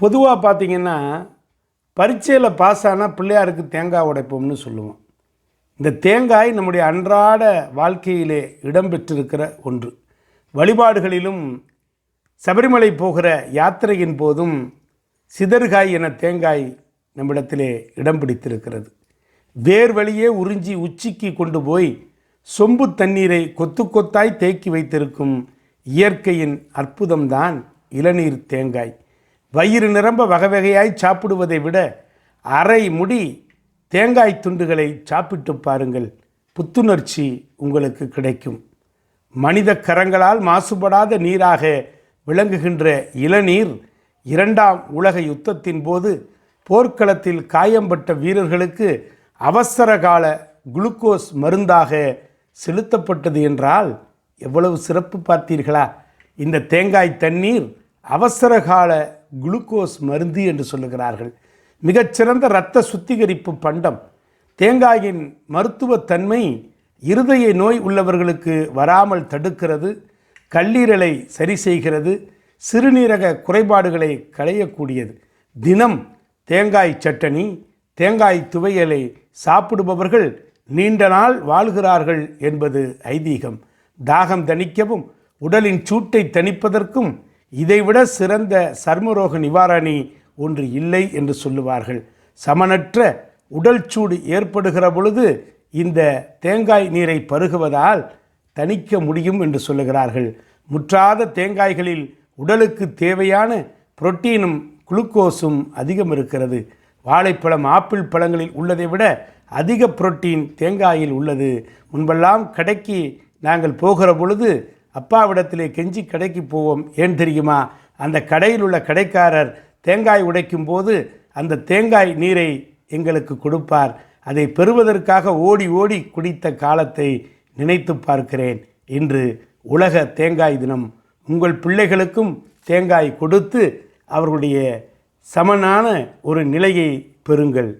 பொதுவாக பார்த்தீங்கன்னா பரீட்சையில் பாஸ் ஆனால் பிள்ளையாருக்கு தேங்காய் உடைப்போம்னு சொல்லுவோம். இந்த தேங்காய் நம்முடைய அன்றாட வாழ்க்கையிலே இடம்பெற்றிருக்கிற ஒன்று. வழிபாடுகளிலும் சபரிமலை போகிற யாத்திரையின் போதும் சிதறுகாய் என தேங்காய் நம்மிடத்திலே இடம் பிடித்திருக்கிறது. வேர் வழியே உறிஞ்சி உச்சிக்கு கொண்டு போய் சொம்பு தண்ணீரை கொத்து கொத்தாய் தேக்கி வைத்திருக்கும் இயற்கையின் அற்புதம்தான் இளநீர் தேங்காய். வயிறு நிரம்ப வகை வகையாய் சாப்பிடுவதை விட அரை முடி தேங்காய் துண்டுகளை சாப்பிட்டு பாருங்கள். புத்துணர்ச்சி உங்களுக்கு கிடைக்கும். மனித கரங்களால் மாசுபடாத நீராக விளங்குகின்ற இளநீர் இரண்டாம் உலக யுத்தத்தின் போது போர்க்களத்தில் காயம்பட்ட வீரர்களுக்கு அவசர கால குளுக்கோஸ் மருந்தாக செலுத்தப்பட்டது என்றால் எவ்வளவு சிறப்பு பார்த்தீர்களா? இந்த தேங்காய் தண்ணீர் அவசர கால குளுக்கோஸ் மருந்து என்று சொல்லுகிறார்கள். மிகச்சிறந்த இரத்த சுத்திகரிப்பு பண்டம். தேங்காயின் மருத்துவத்தன்மை இருதய நோய் உள்ளவர்களுக்கு வராமல் தடுக்கிறது. கல்லீரலை சரி செய்கிறது. சிறுநீரக குறைபாடுகளை களையக்கூடியது. தினம் தேங்காய் சட்டனி தேங்காய் துவையலை சாப்பிடுபவர்கள் நீண்ட நாள் வாழ்கிறார்கள் என்பது ஐதீகம். தாகம் தணிக்கவும் உடலின் சூட்டை தணிப்பதற்கும் இதைவிட சிறந்த சர்மரோக நிவாரணி ஒன்று இல்லை என்று சொல்லுவார்கள். சமனற்ற உடல் சூடு ஏற்படுகிற பொழுது இந்த தேங்காய் நீரை பருகுவதால் தணிக்க முடியும் என்று சொல்லுகிறார்கள். முற்றாத தேங்காய்களில் உடலுக்கு தேவையான புரோட்டீனும் குளுக்கோஸும் அதிகம் இருக்கிறது. வாழைப்பழம் ஆப்பிள் பழங்களில் உள்ளதை விட அதிக புரோட்டீன் தேங்காயில் உள்ளது. முன்பெல்லாம் கடைக்கு நாங்கள் போகிற பொழுது அப்பாவிடத்திலே கெஞ்சி கடைக்கு போவோம். ஏன் தெரியுமா? அந்த கடையில் உள்ள கடைக்காரர் தேங்காய் உடைக்கும் போது அந்த தேங்காய் நீரை எங்களுக்கு கொடுப்பார். அதை பெறுவதற்காக ஓடி ஓடி குடித்த காலத்தை நினைத்து பார்க்கிறேன். இன்று உலக தேங்காய் தினம். உங்கள் பிள்ளைகளுக்கும் தேங்காய் கொடுத்து அவர்களுடைய சமனான ஒரு நிலையை பெறுங்கள்.